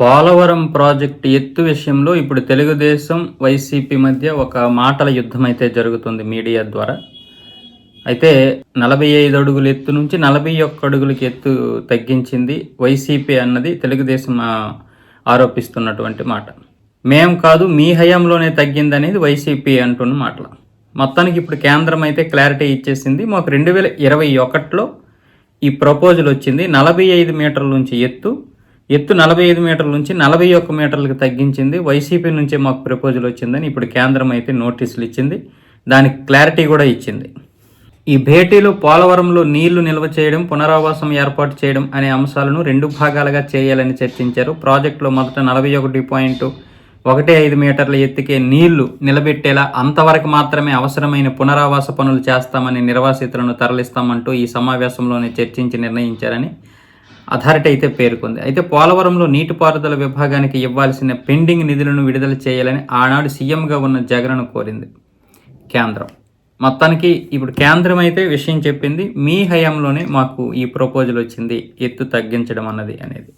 Polavaram project ఎత్తు విషయంలో ఇప్పుడు తెలుగుదేశం వైసీపీ మధ్య ఒక మాటల యుద్ధం అయితే జరుగుతుంది మీడియా ద్వారా. అయితే నలభై ఐదు అడుగుల ఎత్తు నుంచి నలభై ఒక్క అడుగులకి ఎత్తు తగ్గించింది వైసీపీ అన్నది తెలుగుదేశం ఆరోపిస్తున్నటువంటి మాట. మేం కాదు మీ హయాంలోనే తగ్గింది అనేది వైసీపీ అంటున్న మాటలు. మొత్తానికి ఇప్పుడు కేంద్రం అయితే క్లారిటీ ఇచ్చేసింది మాకు రెండు వేల ఇరవై ఒకటిలో ఈ ప్రపోజల్ వచ్చింది. నలభై ఐదు మీటర్ల నుంచి ఎత్తు ఎత్తు నలభై ఐదు మీటర్ల నుంచి నలభై ఒక్క మీటర్లకు తగ్గించింది. వైసీపీ నుంచే మాకు ప్రపోజల్ వచ్చిందని ఇప్పుడు కేంద్రం అయితే నోటీసులు ఇచ్చింది. దానికి క్లారిటీ కూడా ఇచ్చింది. ఈ భేటీలో పోలవరంలో నీళ్ళు నిల్వ చేయడం పునరావాసం ఏర్పాటు చేయడం అనే అంశాలను రెండు భాగాలుగా చేయాలని చర్చించారు. ప్రాజెక్టులో మొదట నలభై ఒకటి పాయింట్ ఒకటి ఐదు మీటర్ల ఎత్తుకే నీళ్ళు నిలబెట్టేలా అంతవరకు మాత్రమే అవసరమైన పునరావాస పనులు చేస్తామని నిర్వాసితులను తరలిస్తామంటూ ఈ సమావేశంలోనే చర్చించి నిర్ణయించారని అథారిటీ అయితే పేర్కొంది. అయితే పోలవరంలో నీటిపారుదల విభాగానికి ఇవ్వాల్సిన పెండింగ్ నిధులను విడుదల చేయాలని ఆనాడు సీఎంగా ఉన్న జగన్ను కోరింది కేంద్రం. మొత్తానికి ఇప్పుడు కేంద్రం అయితే విషయం చెప్పింది మీ హయాంలోనే మాకు ఈ ప్రపోజల్ వచ్చింది ఎత్తు తగ్గించడం అన్నది అనేది.